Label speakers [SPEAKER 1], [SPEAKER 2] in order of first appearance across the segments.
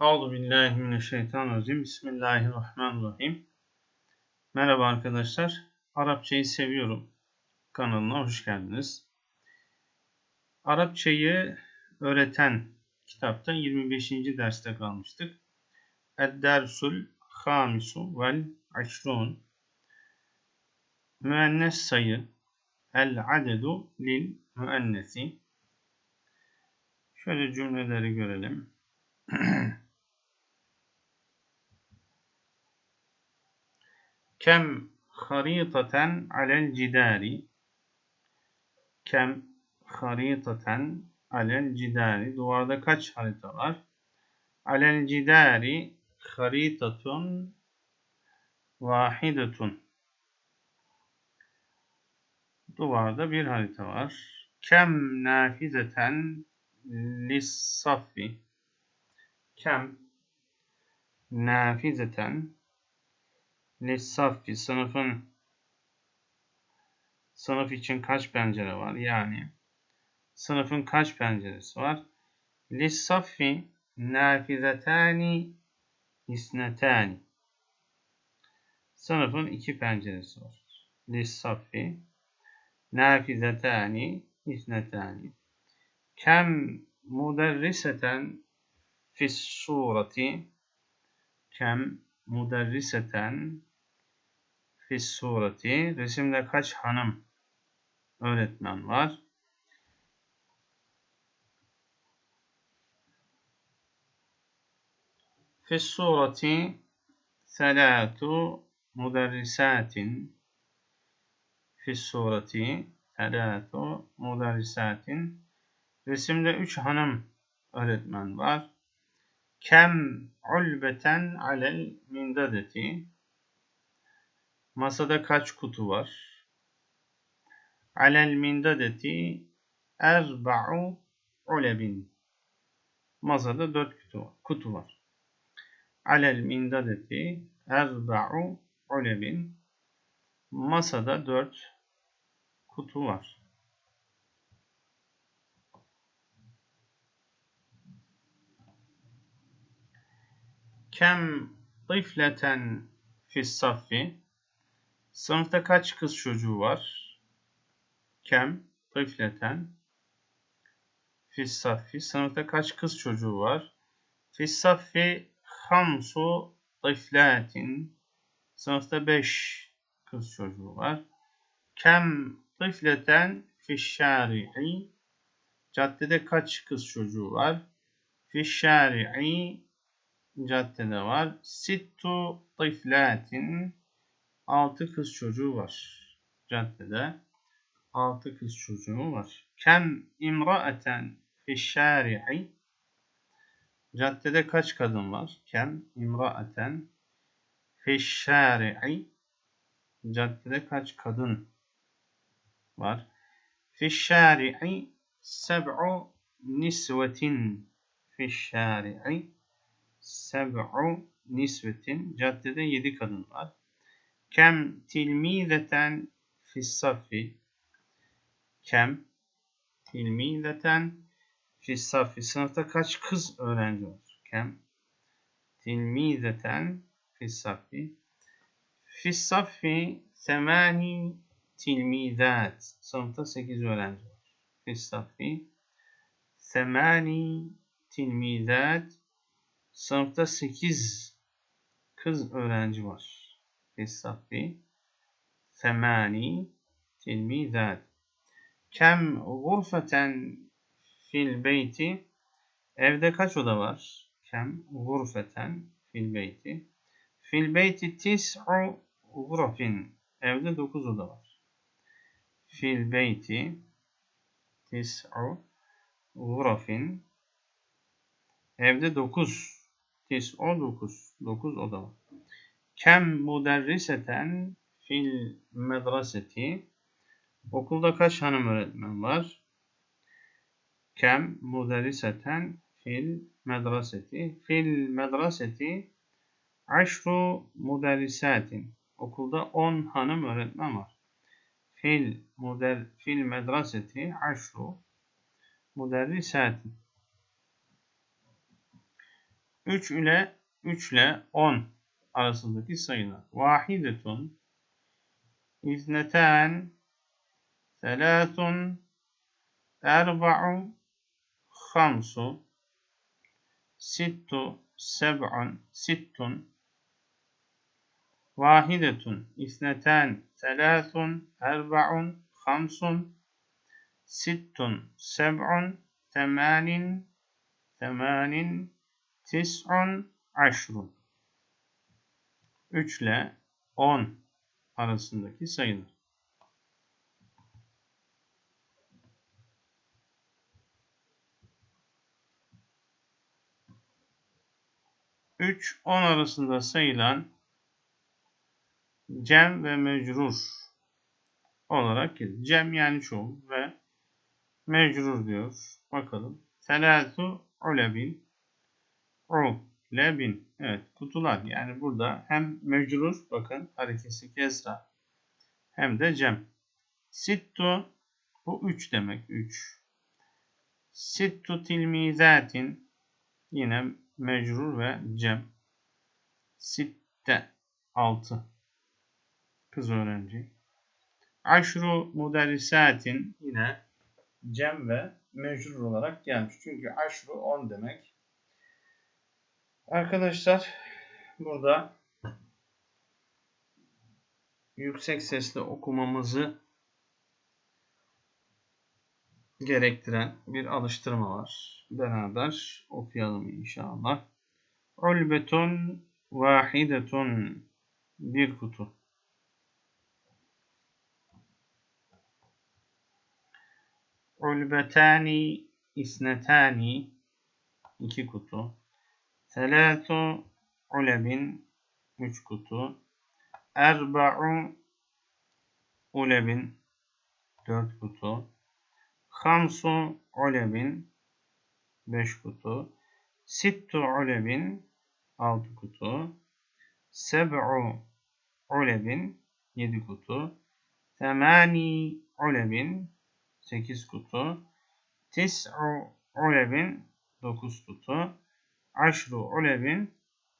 [SPEAKER 1] Euzu billahi mineşşeytanirracim. Bismillahirrahmanirrahim. Merhaba arkadaşlar. Arapçayı seviyorum kanalına hoş geldiniz. Arapçayı öğreten kitapta 25. derste kalmıştık. Ed-dersul hamisu vel aşrun. Müennes sayı el adedu lil müennesi. Şöyle cümleleri görelim. Kem haritaten alel cidari Kem haritaten alel cidari Duvarda kaç harita var? Alel cidari haritatun vahidetun Duvarda bir harita var. Kem nafizeten lissaffi Kem nafizeten Lissaffi sınıfın sınıf için kaç pencere var? Yani sınıfın kaç penceresi var? Lissaffi nafizetani isnetani Sınıfın iki penceresi var. Lissaffi nafizetani isnetani Kem muderriseten fis sureti kem muderriseten fis sureti. Resimde kaç hanım öğretmen var? Fis sureti selatu muderrisatin fis sureti selatu muderrisatin Resimde üç hanım öğretmen var. Kem ulbeten alel mindadeti Masada kaç kutu var? Alel mindadeti erba'u ulebin. Masada dört kutu var. Kutu var. Alel mindadeti erba'u ulebin. Masada dört kutu var. Kem tifleten fis saffi Sınıfta kaç kız çocuğu var? Kem, tıfleten, fissaffi. Sınıfta kaç kız çocuğu var? Fissaffi hamsu tıfletin. Sınıfta 5 kız çocuğu var. Kem tıfleten fişşari'i. Caddede kaç kız çocuğu var? Fişşari'i caddede var. Sittu tıfletin. 6 kız çocuğu var. Caddede 6 kız çocuğu var. Kem imraeten fişşâri'i Caddede kaç kadın var? Kem imraeten fişşâri'i Caddede kaç kadın var? Fi Fişşâri'i seb'u nisvetin fi fişşâri'i seb'u nisvetin Caddede 7 kadın var. Kem tilmizeten fissaffi. Kem tilmizeten fissaffi. Sınıfta kaç kız öğrenci var? Kem tilmizeten fissaffi. Fissaffi semani tilmizat. Sınıfta sekiz öğrenci var. Fissaffi semani tilmizat. Sınıfta sekiz kız öğrenci var. الصف ثماني تلميذات Kem gurfeten fil beyti Evde kaç oda var? Kem gurfeten fil beyti Fil beyti tis'u gurafin Evde dokuz oda var. Fil beyti tis'u gurafin Evde dokuz Tis'u dokuz. Dokuz oda var. Kem muderriseten fil medreseti. Okulda kaç hanım öğretmen var? Kem muderriseten fil medreseti. Fil medreseti aşru muderrisatin. Okulda 10 hanım öğretmen var. Fil muder fil medreseti aşru muderrisatin. 3 ile 3 ile 10 arasındaki sayılar. Vahidetun, izneten, selâthun, erba'u, hamsu, sittu, seb'un, sittun, vahidetun, isneten, selâthun, erba'un, hamsun, sittun, seb'un, temanin, temanin, tis'un, aşrun. 3 ile 10 arasındaki sayılar. Üç, on arasında sayılan cem ve mecrur olarak gelir. Cem yani çoğul ve mecrur diyor. Bakalım. Selatu ulebin ulebin. Evet kutular. Yani burada hem mecrur bakın harekesi kesra hem de cem. Sittu bu üç demek. Üç. Sittu tilmizatin yine mecrur ve cem. Sitte altı. Kız öğrenci. Aşru muderrisatin yine cem ve mecrur olarak gelmiş. Çünkü aşru 10 demek. Arkadaşlar burada yüksek sesle okumamızı gerektiren bir alıştırma var. Beraber okuyalım inşallah. Ulbetun vahidetun bir kutu. Ulbetani isnetani iki kutu. Selatu ulebin üç kutu. Erba'u ulebin dört kutu. Hamsu ulebin beş kutu. Sittu ulebin altı kutu. Seb'u ulebin yedi kutu. Temani ulebin 8 kutu. Tis'u ulebin 9 kutu. Aşru ulebin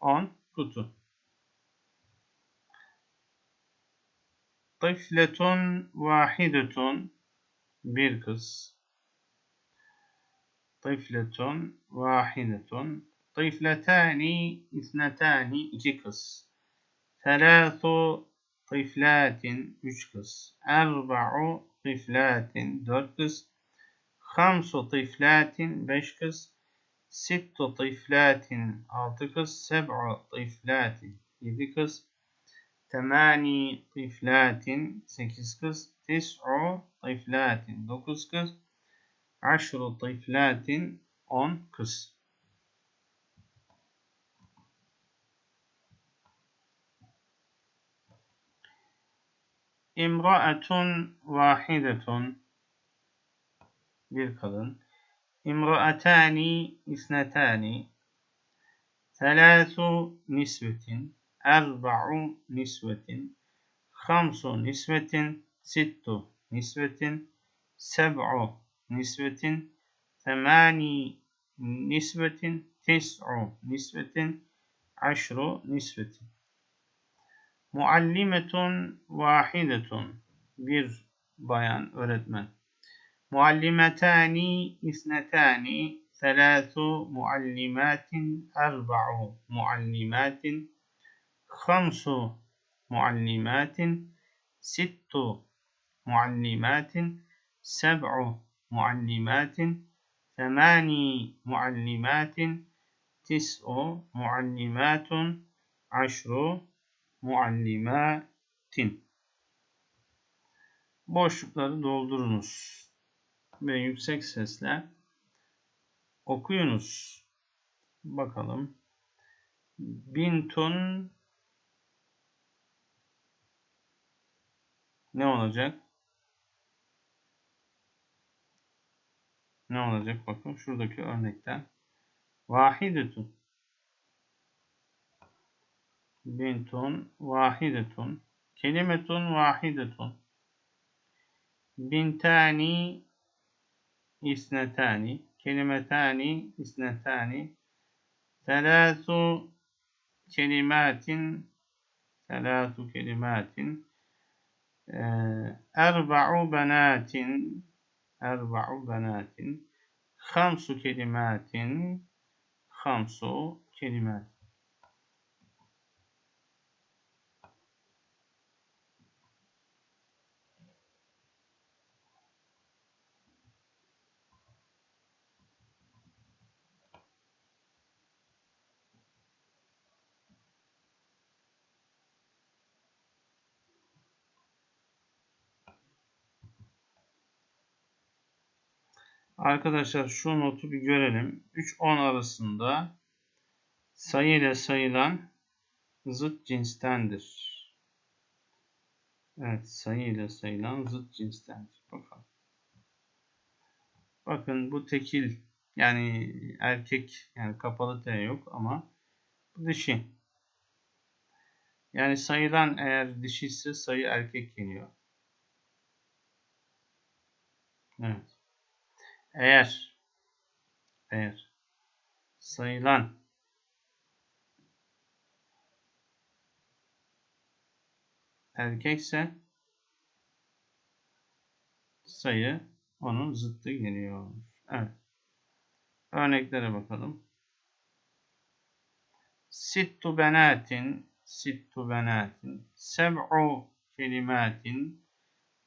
[SPEAKER 1] 10 kutu. Tıfletun vahidetun bir kız. Tıfletun vahidetun. Tıfletani isnetani iki kız. Selâthu tıflatin üç kız. Erba'u tiflatin dört kız. Hamsu tiflatin beş kız. Sittu tiflatin altı kız. Seb'u tiflatin yedi kız. Temani tiflatin sekiz kız. Tis'u tiflatin dokuz kız. Aşru tiflatin on kız. İmra'atun vahidetun bir kadın. İmra'atani isnetani Selâsu nisvetin Erba'u nisvetin Hamsu nisvetin Sittu nisvetin Seb'u nisvetin Temani nisvetin Tis'u nisvetin Aşru nisvetin Muallimetun vahidetun. Bir bayan öğretmen. Muallimetani isnetani. Selâsu muallimatin. Erba'u muallimatin. Hamsu muallimatin. Sittu muallimatin. Seb'u muallimatin. Temani muallimatin. Tis'u muallimatun. Aşru muallimatin. Boşlukları doldurunuz ve yüksek sesle okuyunuz. Bakalım. Bintun ne olacak? Ne olacak? Bakın şuradaki örnekten. Vahidetun bintun vahidetun kelimetun vahidetun bintani isnetani kelimetani isnetani Thelâthu kelimatin Thelâthu kelimatin Erba'u benatin Erba'u benatin Hamsu kelimatin Hamsu kelimatin Arkadaşlar şu notu bir görelim. 3-10 arasında sayı ile sayılan zıt cinstendir. Evet sayı ile sayılan zıt cinstendir. Bakalım. Bakın bu tekil yani erkek yani kapalı T yok ama bu dişi. Yani sayılan eğer dişi ise sayı erkek geliyor. Evet. Eğer eğer sayılan erkekse sayı onun zıttı geliyor. Evet. Örneklere bakalım. Sittu benatin sittu benatin seb'u kelimatin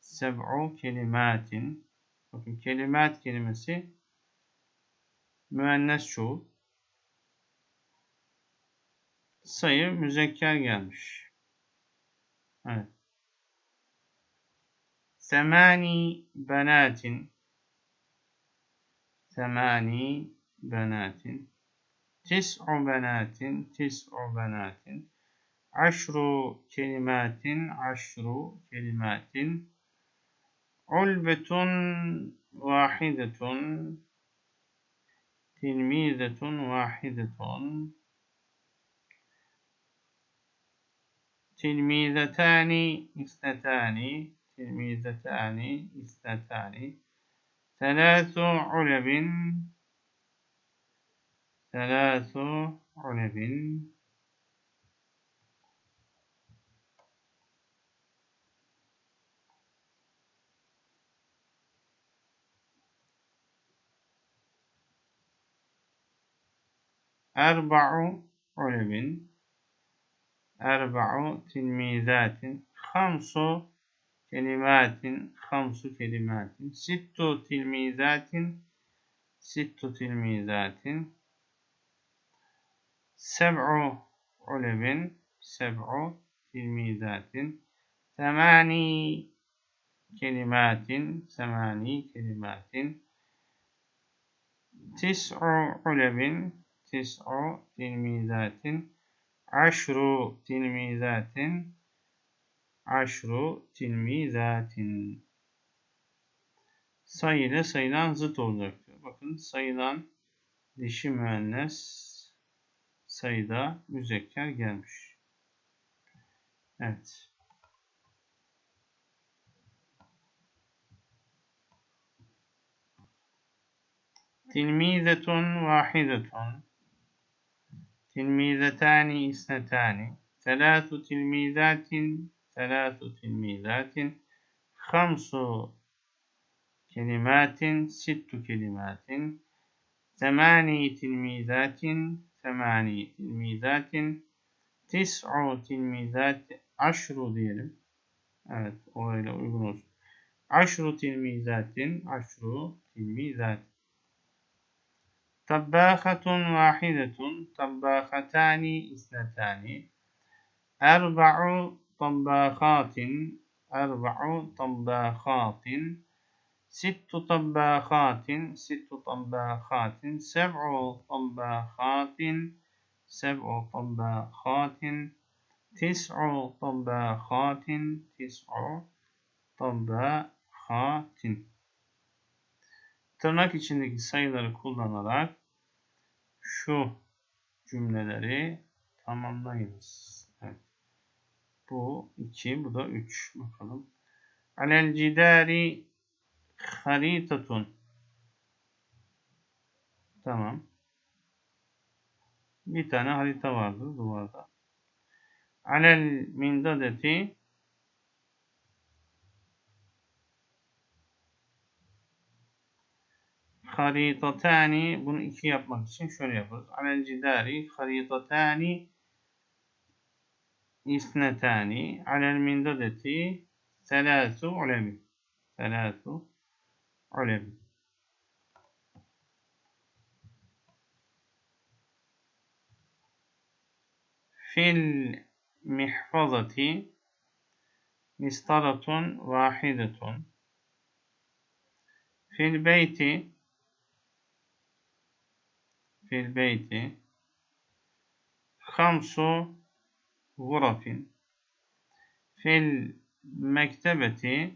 [SPEAKER 1] seb'u kelimatin Bakın kelimat kelimesi müennes çoğul. Sayı müzekker gelmiş. Evet. Semani benatin Semani benatin Tis'u benatin Tis'u benatin Aşru kelimatin Aşru kelimatin Ulbetun vahidetun tilmizatun vahidetun tilmizatani isnetani tilmizatani isnetani Selâsu ulebin Selâsu ulebin Erba'u ulemin Erba'u tilmizatin Hamsu kelimatin Hamsu kelimatin Sittu tilmizatin Sittu tilmizatin Seb'u ulemin Seb'u tilmizatin Semani kelimatin Semani kelimatin Tis'u ulemin tis'u tilmizatin aşru tilmizatin aşru tilmizatin sayı ile sayılan zıt olacaktır. Bakın sayılan dişi müennes sayıda müzekker gelmiş. Evet. Tilmizetun vahidetun Tilmizetani isnetani. Selatu tilmizatin. Selatu tilmizatin. Hamsu kelimatin. Sittu kelimatin. Semani tilmizatin. Semani tilmizatin. Tis'u tilmizatin. Aşru diyelim. Evet o öyle uygun olsun. Aşru tilmizatin. Aşru tilmizatin. Tabbâkhatun vâhidetun, tabbâkhatâni isnetâni, erba'u tabbâkhatin, erba'u tabbâkhatin, sittu tabbâkhatin, sittu tabbâkhatin, seb'u tabbâkhatin, seb'u tabbâkhatin, tis'u tabbâkhatin, tis'u tabbâkhatin. Tırnak içindeki sayıları kullanarak şu cümleleri tamamlayınız. Evet. Bu 2, bu da 3. Bakalım. Alel cidari haritatun. Tamam. Bir tane harita vardır duvarda. Alel mindadeti خريطتان بunu iki yapmak için şöyle yaparız. Alel cidari خريطتان اثنتان على المنضدة ثلاث علم. ثلاث علم. في المحفظة مسطرة واحدة في البيت في البيت خمس غرف. في المكتبة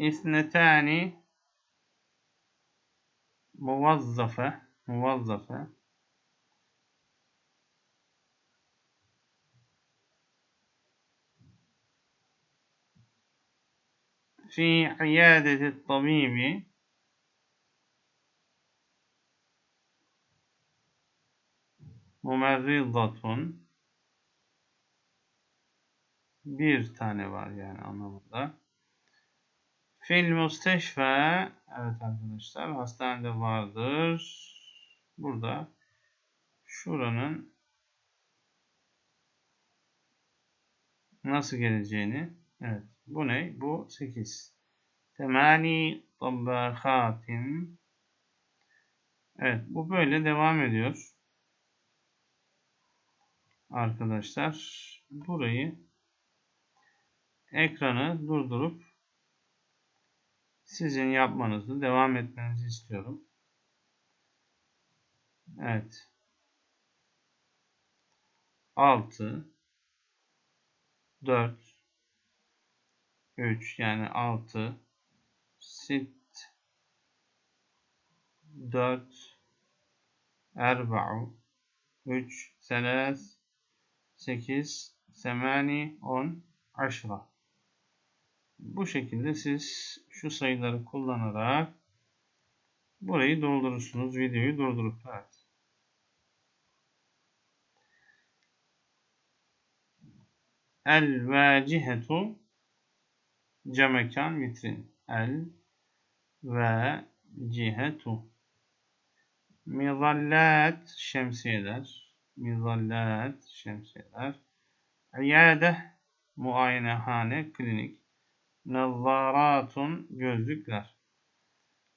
[SPEAKER 1] اثنتان موظفة موظفة. في عيادة الطبيب ممرضة bir tane var yani anlamında. Fil müsteşfa. Evet arkadaşlar hastanede vardır. Burada şuranın nasıl geleceğini evet bu ne? Bu 8. Temani tabakatin Evet bu böyle devam ediyor. Arkadaşlar burayı ekranı durdurup sizin yapmanızı devam etmenizi istiyorum. Evet. 6 4 3 yani 6 sit 4 erba'u. 3 selas 8 semani. 10 aşra. Bu şekilde siz şu sayıları kullanarak burayı doldurursunuz. Videoyu durdurup. Evet. El vacihetu camekan vitrin. El ve cihetu mizallat şemsiyeler mizallat şemsiyeler iyade muayenehane klinik Nazzaratun gözlükler.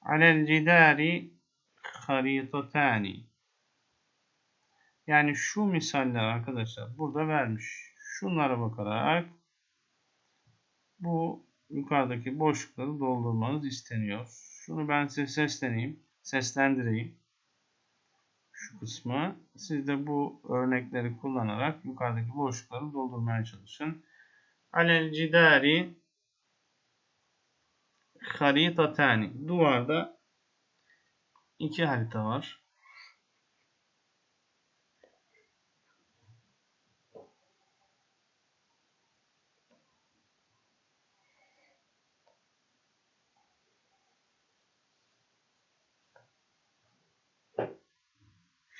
[SPEAKER 1] Alel cidari haritatani. Yani şu misaller arkadaşlar burada vermiş. Şunlara bakarak bu yukarıdaki boşlukları doldurmanız isteniyor. Şunu ben size sesleneyim, seslendireyim. Şu kısmı. Siz de bu örnekleri kullanarak yukarıdaki boşlukları doldurmaya çalışın. Alel cidari haritatani. Duvarda iki harita var.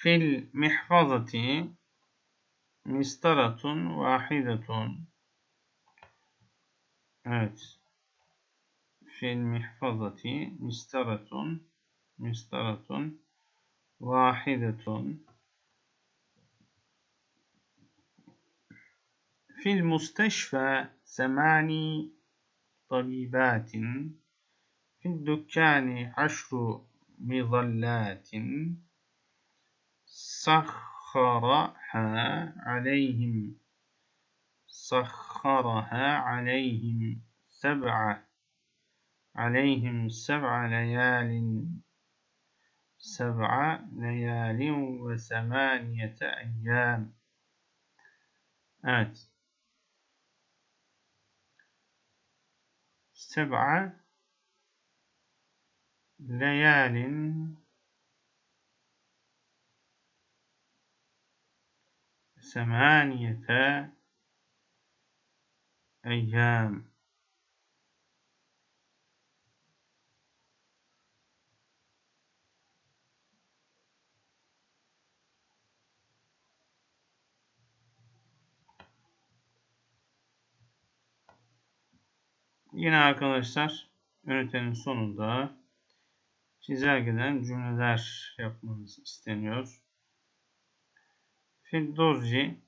[SPEAKER 1] Fil mihfazati mistaratun vahidetun Evet fil mihfazati mistaratun mistaratun vahidetun fil musteşfa semani tabibatin fil dükkani aşru mizallatin سخرها عليهم. سخرها عليهم سبعة عليهم سبع ليال. سبع ليال وثمانية أيام. آت. سبع ليال semaniyete eyyam. Yine arkadaşlar ünitenin sonunda çizelgeden cümleler yapmanız isteniyor. Fiddurci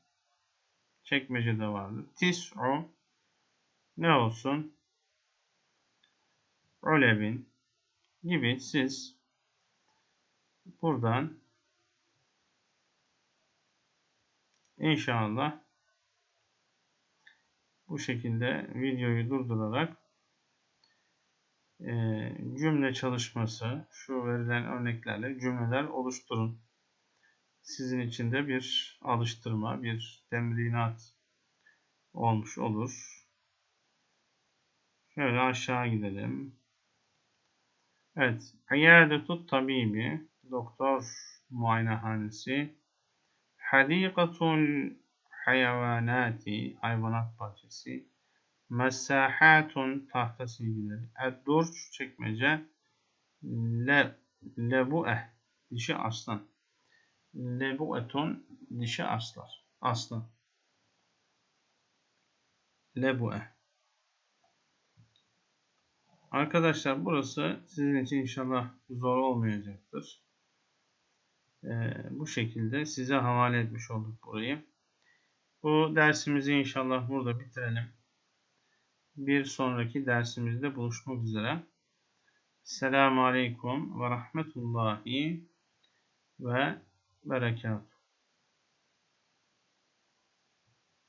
[SPEAKER 1] çekmecede vardı. Tis'u ne olsun? Ulevin gibi siz buradan inşallah bu şekilde videoyu durdurarak e, cümle çalışması şu verilen örneklerle cümleler oluşturun. Sizin için de bir alıştırma, bir temrinat olmuş olur. Şöyle aşağı gidelim. Evet. tut tabibi. Doktor muayenehanesi. Hadikatul hayvanati. Hayvanat bahçesi. Mesahatun tahta silgileri. Eddurç çekmece. Le, lebu'eh. Dişi aslan. Lebu'etun dişi aslar. Aslan. Lebu'eh. Arkadaşlar burası sizin için inşallah zor olmayacaktır. Ee, bu şekilde size havale etmiş olduk burayı. Bu dersimizi inşallah burada bitirelim. Bir sonraki dersimizde buluşmak üzere. Selamun Aleyküm ve Rahmetullahi ve Berekatuhu.